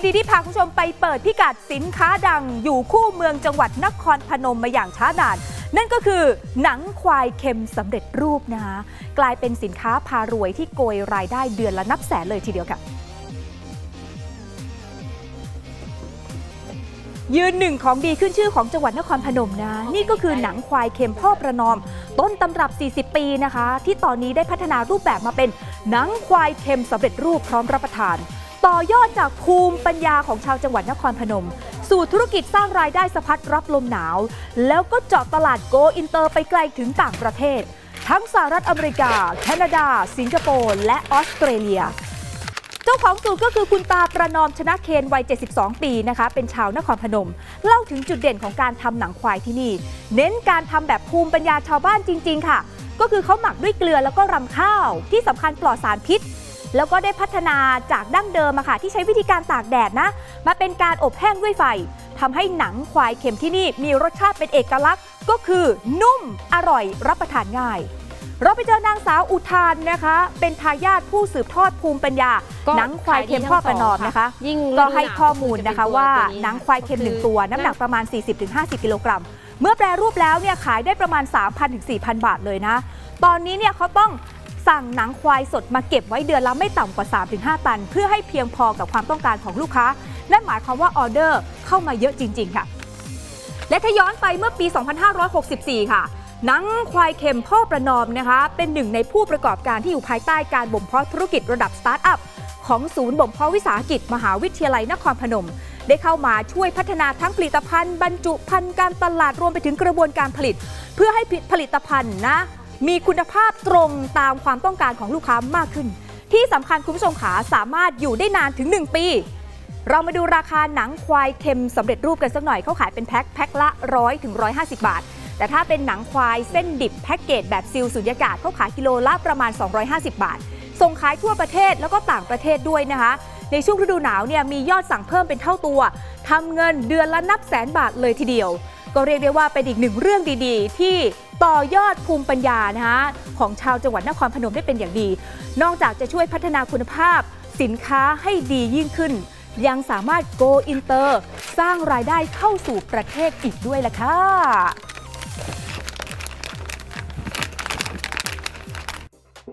ดีที่พาคุณผู้ชมไปเปิดพิกัดสินค้าดังอยู่คู่เมืองจังหวัดนครพนมมาอย่างช้านาน นั่นก็คือหนังควายเค็มสำเร็จรูปนะคะกลายเป็นสินค้าพารวยที่โกยรายได้เดือนละนับแสนเลยทีเดียวค่ะ ยืนหนึ่งของดีขึ้นชื่อของจังหวัดนครพนมนะนี่ก็คือหนังควายเค็มพ่อประนอม ต้นตำรับ 40 ปีนะคะ ที่ตอนนี้ได้พัฒนารูปแบบมาเป็นหนังควายเค็มสำเร็จรูปพร้อมรับประทาน ต่อยอดจากภูมิปัญญาของชาวจังหวัดนครพนม สู่ธุรกิจสร้างรายได้สะพัดรับลมหนาว แล้วก็เจาะตลาดโกอินเตอร์ไปไกลถึงต่างประเทศ ทั้งสหรัฐอเมริกา แคนาดา สิงคโปร์และออสเตรเลีย เจ้าของสูตรก็คือคุณตาประนอมชนะเคนวัย 72 ปีนะคะ เป็นชาวนครพนม เล่าถึงจุดเด่นของการทำหนังควายที่นี่ เน้นการทำแบบภูมิปัญญาชาวบ้านจริง ๆ ค่ะ ก็คือเขาหมักด้วยเกลือแล้วก็รำข้าวที่สำคัญปลอดสารพิษ แล้วก็ได้พัฒนาจากดั้งเดิมอะค่ะที่ใช้วิธีการตากแดดนะ มาเป็นการอบแห้งด้วยไฟทำให้หนังควายเค็มที่นี่มีรสชาติเป็นเอกลักษณ์ ก็คือนุ่มอร่อยรับประทานง่าย เราไปเจอนางสาวอุทานนะคะ เป็นทายาทผู้สืบทอดภูมิปัญญาก็หนังควายเค็มพ่อประนอมนะคะยิ่งก็ฤดูให้นาวข้อมูลนะคะก็ว่าจะเป็นตัวหนังควายเค็มหนึ่งตัว น้ำหนักประมาณ 40-50 กิโลกรัมเมื่อแปรรูปแล้วเนี่ยขายได้ประมาณ 3,000-4,000 บาทเลยนะ ตอนนี้เนี่ยเขาต้อง สั่งหนังควายสดมาเก็บไว้เดือนละไม่ต่ำกว่า 3-5 ตัน เพื่อให้เพียงพอกับความต้องการของลูกค้า นั่นหมายความว่าออเดอร์เข้ามาเยอะจริง ๆ ค่ะ และถ้าย้อนไปเมื่อปี 2564 ค่ะหนังควายเค็มพ่อประนอมนะคะ เป็นหนึ่งในผู้ประกอบการที่อยู่ภายใต้การบ่มเพาะธุรกิจระดับสตาร์ทอัพของศูนย์บ่มเพาะวิสาหกิจ มหาวิทยาลัยนครพนม ได้เข้ามาช่วยพัฒนาทั้งผลิตภัณฑ์ บรรจุภัณฑ์การตลาดรวมไปถึงกระบวนการผลิต เพื่อให้ผลิตภัณฑ์นะ มีคุณภาพตรงตามความต้องการของลูกค้ามากขึ้น ที่สำคัญคุณผู้ชมขาสามารถอยู่ได้นานถึง 1 ปี เรามาดูราคาหนังควายเค็มสำเร็จรูปกันสักหน่อยเขาขายเป็นแพ็คแพ็คละ100ถึง150 บาท แต่ถ้าเป็นหนังควายเส้นดิบแพ็กเกจแบบซิลสุญญากาศเขาขายกิโลละประมาณ 250 บาท ส่งขายทั่วประเทศแล้วก็ต่างประเทศด้วยนะคะในช่วงฤดูหนาวเนี่ยมียอดสั่งเพิ่มเป็นเท่าตัวทำเงินเดือนละนับแสนบาทเลยทีเดียว ก็เรียกได้ว่าเป็นอีกหนึ่งเรื่องดีๆ ที่ต่อยอดภูมิปัญญานะฮะของชาวจังหวัดนครพนมได้เป็นอย่างดี นอกจากจะช่วยพัฒนาคุณภาพ สินค้าให้ดียิ่งขึ้น ยังสามารถ go inter สร้างรายได้เข้าสู่ประเทศอีกด้วยล่ะค่ะ